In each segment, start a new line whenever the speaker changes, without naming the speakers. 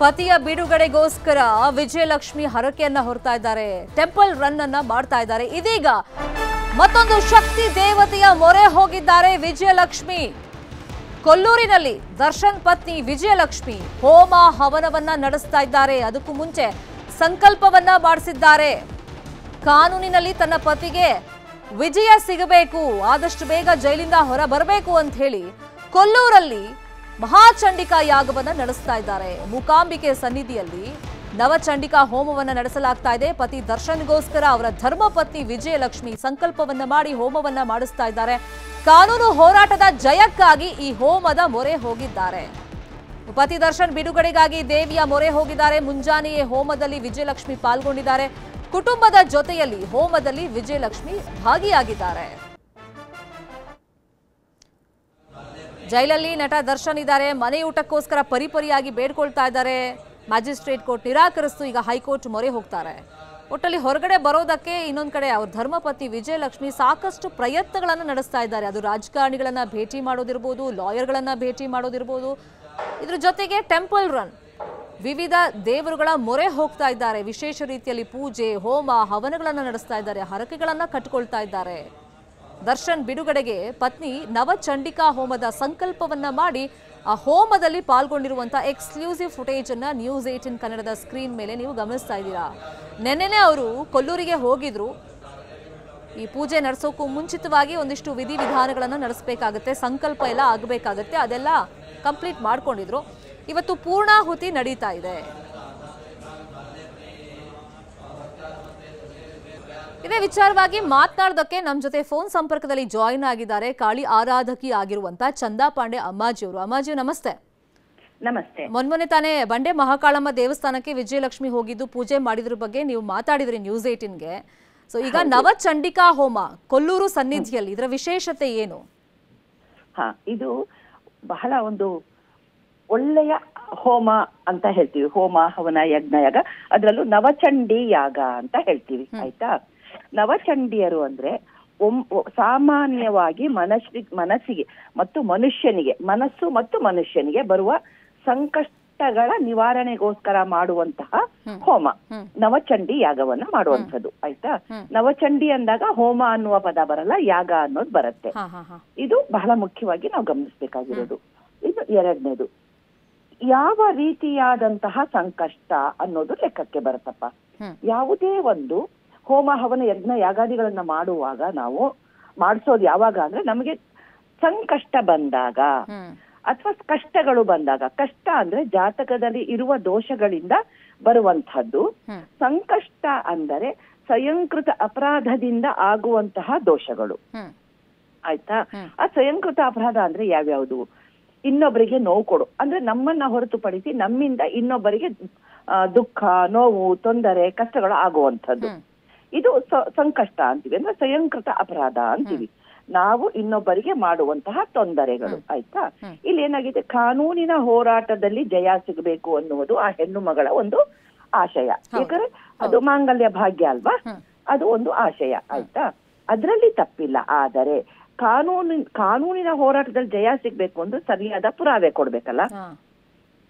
ಪತಿಯ ಬಿಡುಗಡೆಗೋಸ್ಕರ ವಿಜಯಲಕ್ಷ್ಮಿ ಹರಕೆಯನ್ನ ಹೊರತಾ ಇದ್ದಾರೆ. Temple run ಅನ್ನ ಮಾಡ್ತಾ ಇದ್ದಾರೆ. ಇದೀಗ ಮತ್ತೊಂದು ಶಕ್ತಿ ದೇವತೆಯ ಮೊರೆ ಹೋಗಿದ್ದಾರೆ ವಿಜಯಲಕ್ಷ್ಮಿ. ಕೊಲ್ಲೂರಿನಲ್ಲಿ ದರ್ಶನ್ ಪತ್ನಿ ವಿಜಯಲಕ್ಷ್ಮಿ ಹೋಮ ಹವನವನ್ನ ನಡೆಸ್ತಾ ಇದ್ದಾರೆ. ಅದಕ್ಕೂ ಮುಂಚೆ ಸಂಕಲ್ಪವನ್ನ ಮಾಡಿಸಿದ್ದಾರೆ. ಕಾನೂನಿನಲ್ಲಿ ತನ್ನ ಪತಿಗೆ ವಿಜಯ ಸಿಗಬೇಕು. ಆದಷ್ಟು ಬೇಗ ಜೈಲಿಂದ ಹೊರ ಬರಬೇಕು ಅಂತ ಹೇಳಿ ಕೊಲ್ಲೂರಲ್ಲಿ ಮಹಾಚಂಡಿಕಾ ಯಾಗವನ್ನು ನಡೆಸ್ತಾ ಇದ್ದಾರೆ. ಮೂಕಾಂಬಿಕೆ ಸನ್ನಿಧಿಯಲ್ಲಿ ನವಚಂಡಿಕಾ ಹೋಮವನ್ನು ನಡೆಸಲಾಗ್ತಾ ಇದೆ. ಪತಿ ದರ್ಶನ್ಗೋಸ್ಕರ ಅವರ ಧರ್ಮಪತ್ನಿ ವಿಜಯಲಕ್ಷ್ಮಿ ಸಂಕಲ್ಪವನ್ನ ಮಾಡಿ ಹೋಮವನ್ನ ಮಾಡಿಸ್ತಾ ಇದ್ದಾರೆ. ಕಾನೂನು ಹೋರಾಟದ ಜಯಕ್ಕಾಗಿ ಈ ಹೋಮದ ಮೊರೆ ಹೋಗಿದ್ದಾರೆ. ಪತಿ ದರ್ಶನ್ ಬಿಡುಗಡೆಗಾಗಿ ದೇವಿಯ ಮೊರೆ ಹೋಗಿದ್ದಾರೆ. ಮುಂಜಾನೆಯೇ ಹೋಮದಲ್ಲಿ ವಿಜಯಲಕ್ಷ್ಮಿ ಪಾಲ್ಗೊಂಡಿದ್ದಾರೆ. ಕುಟುಂಬದ ಜೊತೆಯಲ್ಲಿ ಹೋಮದಲ್ಲಿ ವಿಜಯಲಕ್ಷ್ಮಿ ಭಾಗಿಯಾಗಿದ್ದಾರೆ. ಜೈಲಲ್ಲಿ ನಟ ದರ್ಶನ್ ಇದ್ದಾರೆ. ಮನೆ ಊಟಕ್ಕೋಸ್ಕರ ಪರಿಪರಿಯಾಗಿ ಬೇಡ್ಕೊಳ್ತಾ ಇದ್ದಾರೆ. ಮ್ಯಾಜಿಸ್ಟ್ರೇಟ್ ಕೋರ್ಟ್ ನಿರಾಕರಿಸ್ತು. ಈಗ ಹೈಕೋರ್ಟ್ ಮೊರೆ ಹೋಗ್ತಾರೆ. ಒಟ್ಟಲ್ಲಿ ಹೊರಗಡೆ ಬರೋದಕ್ಕೆ ಇನ್ನೊಂದು ಕಡೆ ಅವ್ರ ಧರ್ಮಪತಿ ವಿಜಯಲಕ್ಷ್ಮಿ ಸಾಕಷ್ಟು ಪ್ರಯತ್ನಗಳನ್ನು ನಡೆಸ್ತಾ ಇದ್ದಾರೆ. ಅದು ರಾಜಕಾರಣಿಗಳನ್ನು ಭೇಟಿ ಮಾಡೋದಿರ್ಬೋದು, ಲಾಯರ್ಗಳನ್ನು ಭೇಟಿ ಮಾಡೋದಿರ್ಬೋದು. ಇದ್ರ ಜೊತೆಗೆ ಟೆಂಪಲ್ ರನ್. ವಿವಿಧ ದೇವರುಗಳ ಮೊರೆ ಹೋಗ್ತಾ ಇದ್ದಾರೆ. ವಿಶೇಷ ರೀತಿಯಲ್ಲಿ ಪೂಜೆ, ಹೋಮ, ಹವನಗಳನ್ನು ನಡೆಸ್ತಾ ಇದ್ದಾರೆ. ಹರಕೆಗಳನ್ನು ಕಟ್ಕೊಳ್ತಾ ಇದ್ದಾರೆ. ದರ್ಶನ್ ಬಿಡುಗಡೆಗೆ ಪತ್ನಿ ನವಚಂಡಿಕಾ ಹೋಮದ ಸಂಕಲ್ಪವನ್ನ ಮಾಡಿ ಆ ಹೋಮದಲ್ಲಿ ಪಾಲ್ಗೊಂಡಿರುವಂತಹ ಎಕ್ಸ್ಕ್ಲೂಸಿವ್ ಫುಟೇಜ್ ಅನ್ನ ನ್ಯೂಸ್ ಏಟಿನ್ ಕನ್ನಡದ ಸ್ಕ್ರೀನ್ ಮೇಲೆ ನೀವು ಗಮನಿಸ್ತಾ ಇದ್ದೀರಾ. ನೆನ್ನೆನೆ ಅವರು ಕೊಲ್ಲೂರಿಗೆ ಹೋಗಿದ್ರು. ಈ ಪೂಜೆ ನಡೆಸೋಕ್ಕೂ ಮುಂಚಿತವಾಗಿ ಒಂದಿಷ್ಟು ವಿಧಿವಿಧಾನಗಳನ್ನು ನಡೆಸಬೇಕಾಗುತ್ತೆ, ಸಂಕಲ್ಪ ಎಲ್ಲ ಆಗಬೇಕಾಗತ್ತೆ, ಅದೆಲ್ಲ ಕಂಪ್ಲೀಟ್ ಮಾಡ್ಕೊಂಡಿದ್ರು. ಇವತ್ತು ಪೂರ್ಣಾಹುತಿ ನಡೀತಾ ಇದೆ. ಇದೇ ವಿಚಾರವಾಗಿ ಮಾತನಾಡೋದಕ್ಕೆ ನಮ್ಮ ಜೊತೆ ಫೋನ್ ಸಂಪರ್ಕದಲ್ಲಿ ಜಾಯಿನ್ ಆಗಿದ್ದಾರೆ ಕಾಳಿ ಆರಾಧಕಿ ಆಗಿರುವಂತ ಚಂದಾ ಪಾಂಡೆ ಅಮ್ಮಾಜಿಯವರು. ಅಮ್ಮಾಜಿ ನಮಸ್ತೆ.
ನಮಸ್ತೆ.
ಮೊನ್ಮೊನ್ನೆ ತಾನೇ ಬಂಡೆ ಮಹಾಕಾಳಮ್ಮ ದೇವಸ್ಥಾನಕ್ಕೆ ವಿಜಯಲಕ್ಷ್ಮಿ ಹೋಗಿದ್ದು ಪೂಜೆ ಮಾಡಿದ್ರ ಬಗ್ಗೆ ನೀವು ಮಾತಾಡಿದ್ರಿ ನ್ಯೂಸ್ ಏಟಿನ್ಗೆ ಸೊ ಈಗ ನವಚಂಡಿಕಾ ಹೋಮ ಕೊಲ್ಲೂರು ಸನ್ನಿಧಿಯಲ್ಲಿ ಇದರ ವಿಶೇಷತೆ ಏನು?
ಹಾ ಇದು ಬಹಳ ಒಂದು ಒಳ್ಳೆಯ ಹೋಮ ಅಂತ ಹೇಳ್ತೀವಿ. ಹೋಮ ಹವನ ಯಜ್ಞ ಯಾಗ. ಅದರಲ್ಲೂ ನವಚಂಡಿ ಯಾಗ ಅಂತ ಹೇಳ್ತೀವಿ. ಆಯ್ತಾ? ನವಚಂಡಿಯರು ಅಂದ್ರೆ ಸಾಮಾನ್ಯವಾಗಿ ಮನಸ್ಸಿ ಮನಸ್ಸಿಗೆ ಮತ್ತು ಮನುಷ್ಯನಿಗೆ ಮನಸ್ಸು ಮತ್ತು ಮನುಷ್ಯನಿಗೆ ಬರುವ ಸಂಕಷ್ಟಗಳ ನಿವಾರಣೆಗೋಸ್ಕರ ಮಾಡುವಂತಹ ಹೋಮ. ನವಚಂಡಿ ಯಾಗವನ್ನ ಮಾಡುವಂಥದ್ದು ಆಯ್ತಾ? ನವಚಂಡಿ ಅಂದಾಗ ಹೋಮ ಅನ್ನುವ ಪದ ಬರಲ್ಲ ಯಾಗ ಅನ್ನೋದು ಬರುತ್ತೆ. ಇದು ಬಹಳ ಮುಖ್ಯವಾಗಿ ನಾವು ಗಮನಿಸಬೇಕಾಗಿರೋದು. ಇದು ಎರಡನೇದು ಯಾವ ರೀತಿಯಾದಂತಹ ಸಂಕಷ್ಟ ಅನ್ನೋದು ಲೆಕ್ಕಕ್ಕೆ ಬರುತ್ತಪ್ಪ. ಯಾವುದೇ ಒಂದು ಹೋಮ ಹವನ ಯಜ್ಞ ಯಾಗಾದಿಗಳನ್ನ ಮಾಡುವಾಗ ನಾವು ಮಾಡಿಸೋದು ಯಾವಾಗ ಅಂದ್ರೆ ನಮಗೆ ಸಂಕಷ್ಟ ಬಂದಾಗ ಅಥವಾ ಕಷ್ಟಗಳು ಬಂದಾಗ. ಕಷ್ಟ ಅಂದ್ರೆ ಜಾತಕದಲ್ಲಿ ಇರುವ ದೋಷಗಳಿಂದ ಬರುವಂತಹದ್ದು ಸಂಕಷ್ಟ ಅಂದರೆ ಸ್ವಯಂಕೃತ ಅಪರಾಧದಿಂದ ಆಗುವಂತಹ ದೋಷಗಳು. ಆಯ್ತಾ? ಆ ಸ್ವಯಂಕೃತ ಅಪರಾಧ ಅಂದ್ರೆ ಯಾವ್ಯಾವುದು? ಇನ್ನೊಬ್ಬರಿಗೆ ನೋವು ಕೊಡು. ಅಂದ್ರೆ ನಮ್ಮನ್ನ ಹೊರತುಪಡಿಸಿ ನಮ್ಮಿಂದ ಇನ್ನೊಬ್ಬರಿಗೆ ದುಃಖ ನೋವು ತೊಂದರೆ ಕಷ್ಟಗಳು ಆಗುವಂಥದ್ದು. ಇದು ಸಂಕಷ್ಟ ಅಂತೀವಿ. ಅಂದ್ರೆ ಸ್ವಯಂಕೃತ ಅಪರಾಧ ಅಂತೀವಿ. ನಾವು ಇನ್ನೊಬ್ಬರಿಗೆ ಮಾಡುವಂತಹ ತೊಂದರೆಗಳು ಆಯ್ತಾ? ಇಲ್ಲಿ ಏನಾಗಿದೆ? ಕಾನೂನಿನ ಹೋರಾಟದಲ್ಲಿ ಜಯ ಸಿಗಬೇಕು ಅನ್ನುವುದು ಆ ಹೆಣ್ಣು ಮಗಳ ಒಂದು ಆಶಯ. ಯಾಕಂದ್ರೆ ಅದು ಮಾಂಗಲ್ಯ ಭಾಗ್ಯ ಅಲ್ವಾ? ಅದು ಒಂದು ಆಶಯ ಆಯ್ತಾ? ಅದರಲ್ಲಿ ತಪ್ಪಿಲ್ಲ. ಆದರೆ ಕಾನೂನಿನ ಕಾನೂನಿನ ಹೋರಾಟದಲ್ಲಿ ಜಯ ಸಿಗ್ಬೇಕು ಅಂದ್ರೆ ಸರಿಯಾದ ಪುರಾವೆ ಕೊಡ್ಬೇಕಲ್ಲ?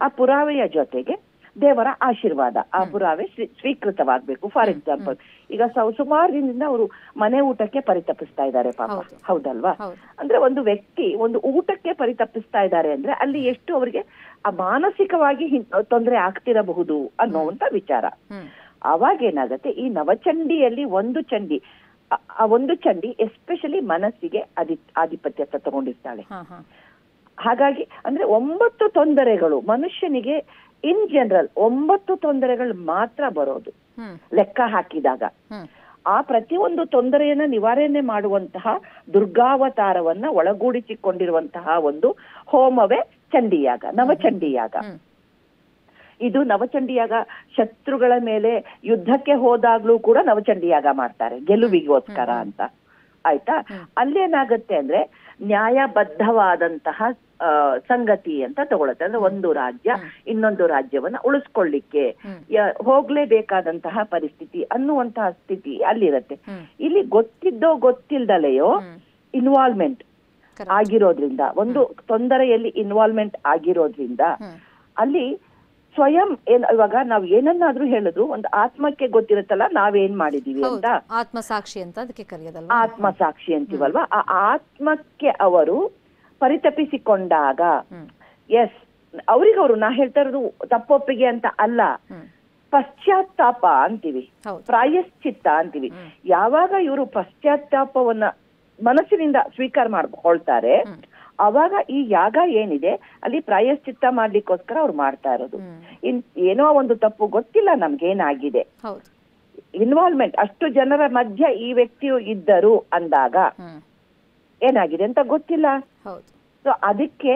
ಆ ಪುರಾವೆಯ ಜೊತೆಗೆ ದೇವರ ಆಶೀರ್ವಾದ. ಆ ಪುರಾವೆ ಸ್ವೀಕೃತವಾಗಬೇಕು ಫಾರ್ ಎಕ್ಸಾಂಪಲ್ ಈಗ ಸುಮಾರು ದಿನದಿಂದ ಅವರು ಮನೆ ಊಟಕ್ಕೆ ಪರಿತಪಿಸ್ತಾ ಇದ್ದಾರೆ ಪಾಪ. ಹೌದಲ್ವಾ? ಅಂದ್ರೆ ಒಂದು ವ್ಯಕ್ತಿ ಒಂದು ಊಟಕ್ಕೆ ಪರಿತಪಿಸ್ತಾ ಇದ್ದಾರೆ ಅಂದ್ರೆ ಅಲ್ಲಿ ಎಷ್ಟು ಅವರಿಗೆ ಆ ಮಾನಸಿಕವಾಗಿ ತೊಂದರೆ ಆಗ್ತಿರಬಹುದು ಅನ್ನುವಂತ ವಿಚಾರ. ಅವಾಗ ಏನಾಗತ್ತೆ ಈ ನವಚಂಡಿಯಲ್ಲಿ ಒಂದು ಚಂಡಿ ಆ- ಒಂದು ಚಂಡಿ ಎಸ್ಪೆಷಲಿ ಮನಸ್ಸಿಗೆ ಅಧಿ ಆಧಿಪತ್ಯ ತಗೊಂಡಿರ್ತಾಳೆ. ಹಾಗಾಗಿ ಅಂದ್ರೆ ಒಂಬತ್ತು ತೊಂದರೆಗಳು ಮನುಷ್ಯನಿಗೆ ಇನ್ ಜನರಲ್ ಒಂಬತ್ತು ತೊಂದರೆಗಳು ಮಾತ್ರ ಬರೋದು. ಲೆಕ್ಕ ಹಾಕಿದಾಗ. ಆ ಪ್ರತಿಯೊಂದು ತೊಂದರೆಯನ್ನ ನಿವಾರಣೆ ಮಾಡುವಂತಹ ದುರ್ಗಾವತಾರವನ್ನ ಒಳಗೂಡಿಸಿಕೊಂಡಿರುವಂತಹ ಒಂದು ಹೋಮವೇ ಚಂಡಿಯಾಗ ನವಚಂಡಿಯಾಗ. ಇದು ನವಚಂಡಿಯಾಗ ಶತ್ರುಗಳ ಮೇಲೆ ಯುದ್ಧಕ್ಕೆ ಹೋದಾಗ್ಲೂ ಕೂಡ ನವಚಂಡಿಯಾಗ ಮಾಡ್ತಾರೆ ಗೆಲುವಿಗೋಸ್ಕರ ಅಂತ. ಆಯ್ತಾ? ಅಲ್ಲೇನಾಗತ್ತೆ ಅಂದ್ರೆ ನ್ಯಾಯಬದ್ಧವಾದಂತಹ ಸಂಗತಿ ಅಂತ ತಗೊಳತ್ತೆ. ಅಂದ್ರೆ ಒಂದು ರಾಜ್ಯ ಇನ್ನೊಂದು ರಾಜ್ಯವನ್ನ ಉಳಿಸ್ಕೊಳ್ಳಿಕ್ಕೆ ಹೋಗ್ಲೇಬೇಕಾದಂತಹ ಪರಿಸ್ಥಿತಿ ಅನ್ನುವಂತಹ ಸ್ಥಿತಿ ಅಲ್ಲಿರತ್ತೆ. ಇಲ್ಲಿ ಗೊತ್ತಿದ್ದೋ ಗೊತ್ತಿಲ್ದಲೆಯೋ ಇನ್ವಾಲ್ವ್ಮೆಂಟ್ ಆಗಿರೋದ್ರಿಂದ ಒಂದು ತೊಂದರೆಯಲ್ಲಿ ಇನ್ವಾಲ್ವ್ಮೆಂಟ್ ಆಗಿರೋದ್ರಿಂದ ಅಲ್ಲಿ ಸ್ವಯಂ ಏನ್ ಇವಾಗ ನಾವ್ ಏನನ್ನಾದ್ರೂ ಹೇಳಿದ್ರು ಒಂದು ಆತ್ಮಕ್ಕೆ ಗೊತ್ತಿರುತ್ತಲ್ಲ ನಾವೇನ್ ಮಾಡಿದೀವಿ ಅಂತ?
ಆತ್ಮಸಾಕ್ಷಿ ಅಂತ ಅದಕ್ಕೆ ಕರೆಯೋದಲ್ಲ
ಆತ್ಮಸಾಕ್ಷಿ ಅಂತೀವಲ್ವಾ? ಆ ಆತ್ಮಕ್ಕೆ ಅವರು ಪರಿತಪಿಸಿಕೊಂಡಾಗ ಎಸ್ ಅವ್ರಿಗವರು ನಾ ಹೇಳ್ತಾ ಇರೋದು ತಪ್ಪೊಪ್ಪಿಗೆ ಅಂತ ಅಲ್ಲ. ಪಶ್ಚಾತ್ತಾಪ ಅಂತೀವಿ. ಪ್ರಾಯಶ್ಚಿತ್ತ ಅಂತೀವಿ. ಯಾವಾಗ ಇವರು ಪಶ್ಚಾತ್ತಾಪವನ್ನ ಮನಸ್ಸಿನಿಂದ ಸ್ವೀಕಾರ ಮಾಡ್ಕೊಳ್ತಾರೆ. ಅವಾಗ ಈ ಯಾಗ ಏನಿದೆ ಅಲ್ಲಿ ಪ್ರಾಯಶ್ಚಿತ್ತ ಮಾಡ್ಲಿಕ್ಕೋಸ್ಕರ ಅವ್ರು ಮಾಡ್ತಾ ಇರೋದು. ಇನ್ ಏನೋ ಒಂದು ತಪ್ಪು ಗೊತ್ತಿಲ್ಲ ನಮ್ಗೇನಾಗಿದೆ. ಇನ್ವಾಲ್ವ್ಮೆಂಟ್ ಅಷ್ಟು ಜನರ ಮಧ್ಯ ಈ ವ್ಯಕ್ತಿಯು ಇದ್ದರು ಅಂದಾಗ ಏನಾಗಿದೆ ಅಂತ ಗೊತ್ತಿಲ್ಲ. ಸೊ ಅದಕ್ಕೆ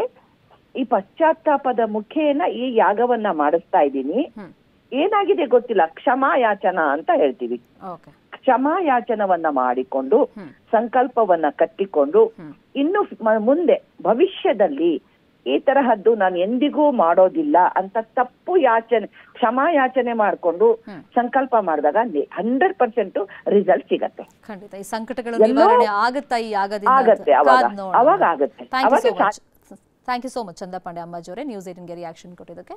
ಈ ಪಶ್ಚಾತ್ತಾಪದ ಮುಖೇನ ಈ ಯಾಗವನ್ನ ಮಾಡಿಸ್ತಾ ಇದ್ದೀನಿ. ಏನಾಗಿದೆ ಗೊತ್ತಿಲ್ಲ. ಕ್ಷಮಾಯಾಚನ ಅಂತ ಹೇಳ್ತೀವಿ. ಕ್ಷಮಾಯಾಚನವನ್ನ ಮಾಡಿಕೊಂಡು ಸಂಕಲ್ಪವನ್ನ ಕಟ್ಟಿಕೊಂಡು ಇನ್ನು ಮುಂದೆ ಭವಿಷ್ಯದಲ್ಲಿ ಈ ತರಹದ್ದು ನಾನು ಎಂದಿಗೂ ಮಾಡೋದಿಲ್ಲ ಅಂತ ತಪ್ಪು ಯಾಚನೆ ಕ್ಷಮಾಯಾಚನೆ ಮಾಡಿಕೊಂಡು
ಹ್ಮ್.
ಸಂಕಲ್ಪ ಮಾಡಿದಾಗ ಹಂಡ್ರೆಡ್ ಪರ್ಸೆಂಟ್ ರಿಸಲ್ಟ್ ಸಿಗತ್ತೆ.
ಖಂಡಿತ ಈ ಸಂಕಟಗಳು
ಎಲ್ಲೋ
ನಿವಾರಣೆ ಆಗುತ್ತಾ ಈ
ಆಗತ್ತೆ ಅವಾಗ ಆಗುತ್ತೆ.
ಥ್ಯಾಂಕ್ ಯು ಸೋ ಮಚ್ ಚಂದ ಪಾಂಡೆ ಅಮ್ಮಾಜಿ ಅವರೇ ನ್ಯೂಸ್ ಏಟಿನ್ಗೆ ರಿಯಾಕ್ಷನ್ ಕೊಟ್ಟಿದ್ದಕ್ಕೆ.